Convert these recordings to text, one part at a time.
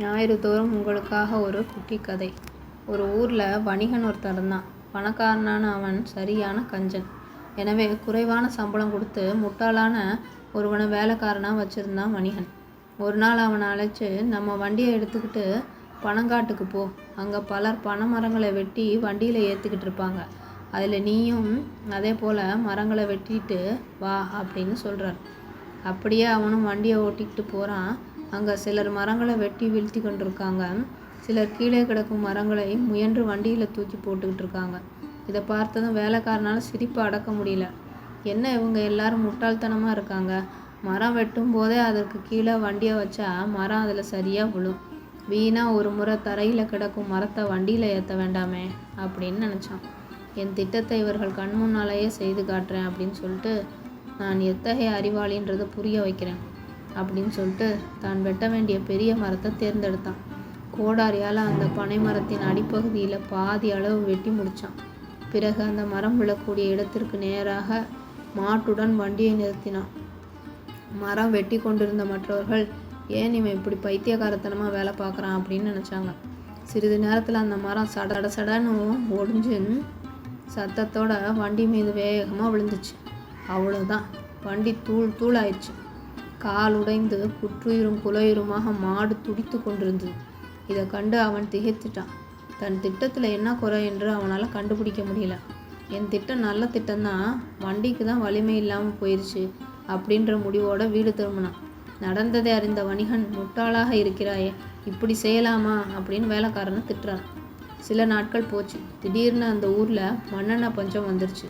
ஞாயிறு தோறும் உங்களுக்காக ஒரு குட்டி கதை ஒரு ஊரில் வணிகன் ஒருத்தன் இருந்தான். பணக்காரனான அவன் சரியான கஞ்சன். எனவே குறைவான சம்பளம் கொடுத்து முட்டாளான ஒருவனை வேலைக்காரனாக வச்சுருந்தான் வணிகன். ஒரு நாள் அவனை அழைச்சி நம்ம வண்டியை எடுத்துக்கிட்டு பனங்காட்டுக்கு போ. அங்கே பலர் பனை மரங்களை வெட்டி வண்டியில் ஏற்றுக்கிட்டு இருப்பாங்க. அதில் நீயும் அதே போல் மரங்களை வெட்டிட்டு வா அப்படின்னு சொல்கிறார் அப்படியே அவனும் வண்டியை ஓட்டிக்கிட்டு போகிறான் அங்கே சிலர் மரங்களை வெட்டி வீழ்த்தி கொண்டிருக்காங்க. சிலர் கீழே கிடக்கும் மரங்களை முயன்று வண்டியில் தூக்கி போட்டுக்கிட்டு இருக்காங்க. இதை பார்த்ததும் வேலைக்காரனால் சிரிப்பு அடக்க முடியல. என்ன இவங்க எல்லாரும் முட்டாள்தனமாக இருக்காங்க? மரம் வெட்டும் போதே அதற்கு கீழே வண்டியை வச்சா மரம் அதில் சரியாக விழும். வீணாக ஒரு முறை தரையில் கிடக்கும் மரத்தை வண்டியில் ஏற்ற வேண்டாமே அப்படின்னு நினச்சான். என் திட்டத்தை இவர்கள் கண் முன்னாலேயே செய்து காட்டுறேன் அப்படின்னு சொல்லிட்டு நான் எத்தகைய அறிவாளின்றதை புரிய வைக்கிறேன். அப்படின்னு சொல்லிட்டு தான் வெட்ட வேண்டிய பெரிய மரத்தை தேர்ந்தெடுத்தான். கோடாரியால் அந்த பனை மரத்தின் அடிப்பகுதியில் பாதி அளவு வெட்டி முடித்தான் பிறகு அந்த மரம் விழக்கூடிய இடத்திற்கு நேராக மாட்டுடன் வண்டியை நிறுத்தினான். மரம் வெட்டி கொண்டிருந்த மற்றவர்கள் ஏன் இவன் இப்படி பைத்தியக்காரத்தனமாக வேலை பார்க்குறான்? அப்படின்னு நினச்சாங்க. சிறிது நேரத்தில் அந்த மரம் சட சட சடன்னு ஒடிஞ்சு சத்தத்தோட வண்டி மீது வேகமாக விழுந்துச்சு. அவ்வளோதான் வண்டி தூள் தூள் ஆயிடுச்சு கால் உடைந்து புற்றுயிரும் குலையுருமாக மாடு துடித்து கொண்டிருந்தது. இதை கண்டு அவன் திகைத்துட்டான். தன் திட்டத்தில் என்ன குறை என்று அவனால் கண்டுபிடிக்க முடியல. என் திட்டம் நல்ல திட்டம்தான் வண்டிக்கு தான் வலிமை இல்லாமல் போயிடுச்சு அப்படின்ற முடிவோட வீடு திரும்பினான். நடந்ததை அறிந்த வணிகன் முட்டாளாக இருக்கிறாயே இப்படி செய்யலாமா? அப்படின்னு வேலைக்காரனை திட்டுறான். சில நாட்கள் போச்சு. திடீர்னு அந்த ஊரில் மண்ணெண்ணெய் பஞ்சம் வந்துருச்சு.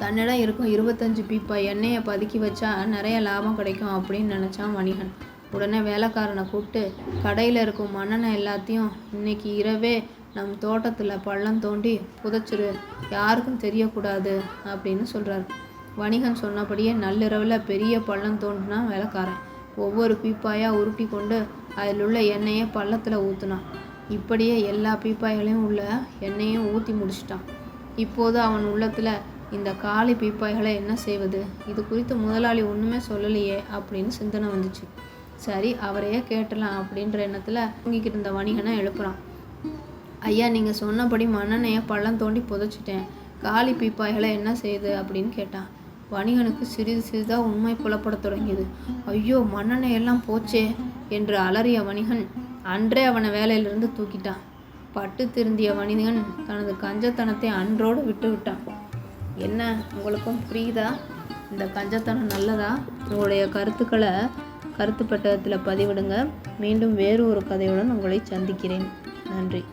தன்னிடம் இருக்கும் இருபத்தஞ்சு பீப்பா எண்ணெயை பதுக்கி வச்சா நிறைய லாபம் கிடைக்கும் அப்படின்னு நினச்சான் வணிகன். உடனே வேலைக்காரனை கூப்பிட்டு கடையில் இருக்கும் மண்ணெண்ணெய் எல்லாத்தையும் இன்னைக்கு இரவே நம் தோட்டத்தில் பள்ளம் தோண்டி புதைச்சிரு. யாருக்கும் தெரியக்கூடாது அப்படின்னு சொல்கிறார் வணிகன் சொன்னபடியே நள்ளிரவில் பெரிய பள்ளம் தோண்டினா வேலைக்காரன். ஒவ்வொரு பீப்பாயாக உருட்டி கொண்டு அதில் உள்ள எண்ணெயை பள்ளத்தில் ஊற்றுனான் இப்படியே எல்லா பீப்பாய்களையும் உள்ள எண்ணெயும் ஊற்றி முடிச்சிட்டான். இப்போது அவன் உள்ளத்தில் இந்த காலி பீப்பாய்களை என்ன செய்வது? இது குறித்து முதலாளி ஒன்றுமே சொல்லலையே அப்படின்னு சிந்தனை வந்துச்சு. சரி அவரையே கேட்டலாம் அப்படின்ற எண்ணத்தில் தூங்கிக்கிட்டு இருந்த வணிகனை எழுப்புறான். ஐயா நீங்கள் சொன்னபடி மன்னனையை பள்ளம் தோண்டி புதைச்சிட்டேன். காலி பீப்பாய்களை என்ன செய்யுது அப்படின்னு கேட்டான். வணிகனுக்கு சிறிது சிறிதாக உண்மை புலப்பட தொடங்கியது. ஐயோ மண்ணெண்ணெய் எல்லாம் போச்சே என்று அலறிய வணிகன் அன்றே அவனை வேலையிலிருந்து தூக்கிட்டான். பட்டு திருந்திய வணிகன் தனது கஞ்சத்தனத்தை அன்றோடு விட்டு விட்டான் என்ன? உங்களுக்கும் புரியுதா? இந்த கஞ்சத்தனம் நல்லதா? உங்களுடைய கருத்துக்களை கருத்து பட்டகத்தில் பதிவிடுங்க. மீண்டும் வேறு ஒரு கதையுடன் உங்களை சந்திக்கிறேன். நன்றி.